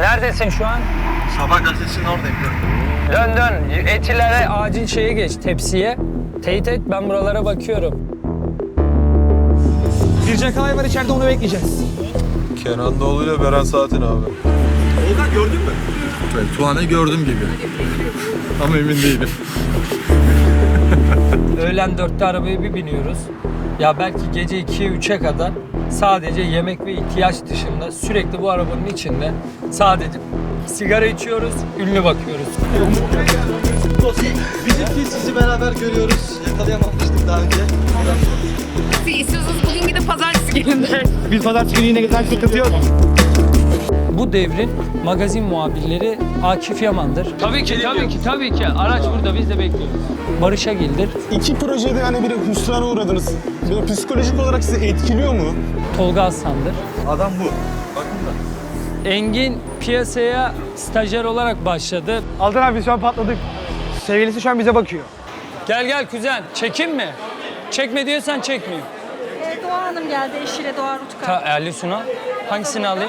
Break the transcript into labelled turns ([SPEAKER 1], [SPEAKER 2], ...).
[SPEAKER 1] Neredesin şu an?
[SPEAKER 2] Sabah gazetesinin oradayım.
[SPEAKER 1] Dön dön. Etilere acil şeye geç tepsiye. Teyit et ben buralara bakıyorum.
[SPEAKER 3] Bir Kalay var içeride onu bekleyeceğiz.
[SPEAKER 4] Kenan Doğulu ile Beren Saat'in abi.
[SPEAKER 2] Volkan gördün mü?
[SPEAKER 4] Ben Tuğan'ı gördüm gibi. Ama emin değilim.
[SPEAKER 1] Öğlen dörtte arabaya bir biniyoruz. Ya belki gece 2'ye 3'e kadar sadece yemek ve ihtiyaç dışında sürekli bu arabanın içinde sadece sigara içiyoruz, ünlü bakıyoruz.
[SPEAKER 2] Ki sizi beraber görüyoruz. Yakalayamamıştık daha önce.
[SPEAKER 5] İstiyorsanız bugün gidip pazartesi gelin de.
[SPEAKER 3] Biz pazartesi günü yine gezen sıkıntı yok.
[SPEAKER 1] Bu devrin magazin muhabirleri Akif Yaman'dır. Tabii ki, tabii ki, tabii ki. Araç burada, biz de bekliyoruz. Barış Agil'dir.
[SPEAKER 6] İki projede hani bir hüsrana uğradınız. Böyle psikolojik olarak sizi etkiliyor mu?
[SPEAKER 1] Tolga Aslan'dır.
[SPEAKER 2] Adam bu. Bakın da.
[SPEAKER 1] Engin piyasaya stajyer olarak başladı.
[SPEAKER 3] Altan abi şu an patladık. Sevgilisi şu an bize bakıyor.
[SPEAKER 1] Gel gel kuzen, çekim mi? Çekme diyorsan çekmeyeyim.
[SPEAKER 7] Ee, Doğa Hanım geldi eşiyle Doğa Rutkay.
[SPEAKER 1] Ta, Ali Suna. Hangisini alayım?